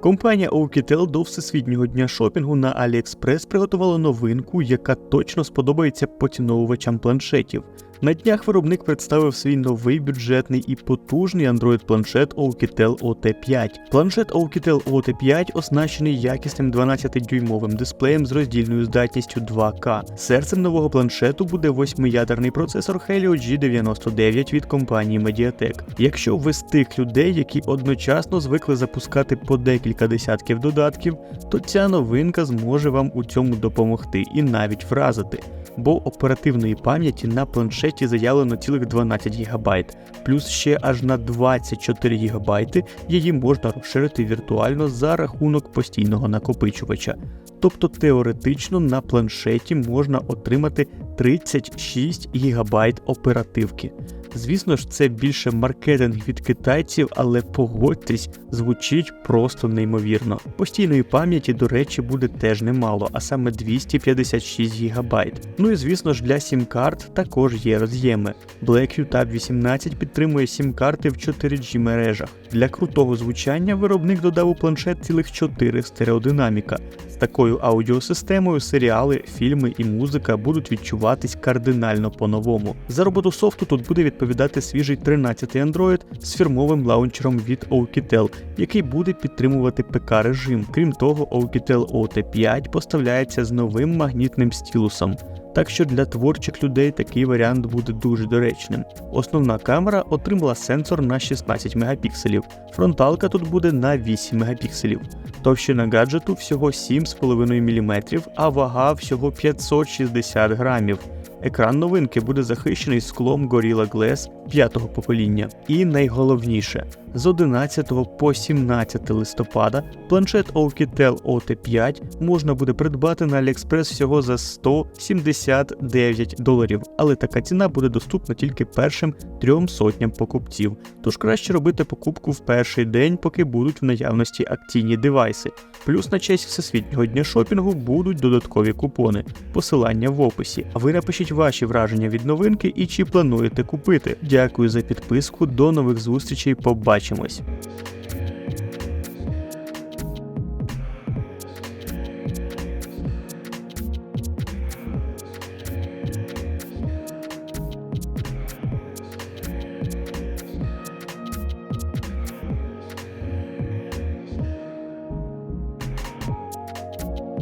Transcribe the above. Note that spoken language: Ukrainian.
Компанія OKTEL до Всесвітнього дня шопінгу на AliExpress приготувала новинку, яка точно сподобається поціновувачам планшетів. На днях виробник представив свій новий бюджетний і потужний Android-планшет Oukitel OT5. Планшет Oukitel OT5 оснащений якісним 12-дюймовим дисплеєм з роздільною здатністю 2К. Серцем нового планшету буде восьмиядерний процесор Helio G99 від компанії Mediatek. Якщо ви з тих людей, які одночасно звикли запускати по декілька десятків додатків, то ця новинка зможе вам у цьому допомогти і навіть вразити бо оперативної пам'яті на планшеті заявлено цілих 12 ГБ, плюс ще аж на 24 ГБ її можна розширити віртуально за рахунок постійного накопичувача. Тобто теоретично на планшеті можна отримати 36 ГБ оперативки. Звісно ж, це більше маркетинг від китайців, але погодьтесь, звучить просто неймовірно. Постійної пам'яті, до речі, буде теж немало, а саме 256 ГБ. Ну і звісно ж для сім-карт також є роз'єми. BlackView Tab 18 підтримує сім-карти в 4G мережах. Для крутого звучання виробник додав у планшет цілих 4 стереодинаміка. З такою аудіосистемою серіали, фільми і музика будуть відчуватись кардинально по-новому. За роботу софту тут буде відповідати свіжий 13-й Android з фірмовим лаунчером від Oukitel, який буде підтримувати ПК режим. Крім того, Oukitel OT5 поставляється з новим магнітним стілусом. Так що для творчих людей такий варіант буде дуже доречним. Основна камера отримала сенсор на 16 мегапікселів, фронталка тут буде на 8 мегапікселів. Товщина гаджету всього 7,5 мм, а вага всього 560 грамів. Екран новинки буде захищений склом Gorilla Glass 5-го покоління. І найголовніше, з 11 по 17 листопада планшет Oukitel OT5 можна буде придбати на AliExpress всього за 179 доларів, але така ціна буде доступна тільки першим трьом сотням покупців. Тож краще робити покупку в перший день, поки будуть в наявності акційні девайси. Плюс на честь всесвітнього дня шопінгу будуть додаткові купони, посилання в описі. А ви напишіть ваші враження від новинки і чи плануєте купити. Дякую за підписку. До нових зустрічей. Побачимось.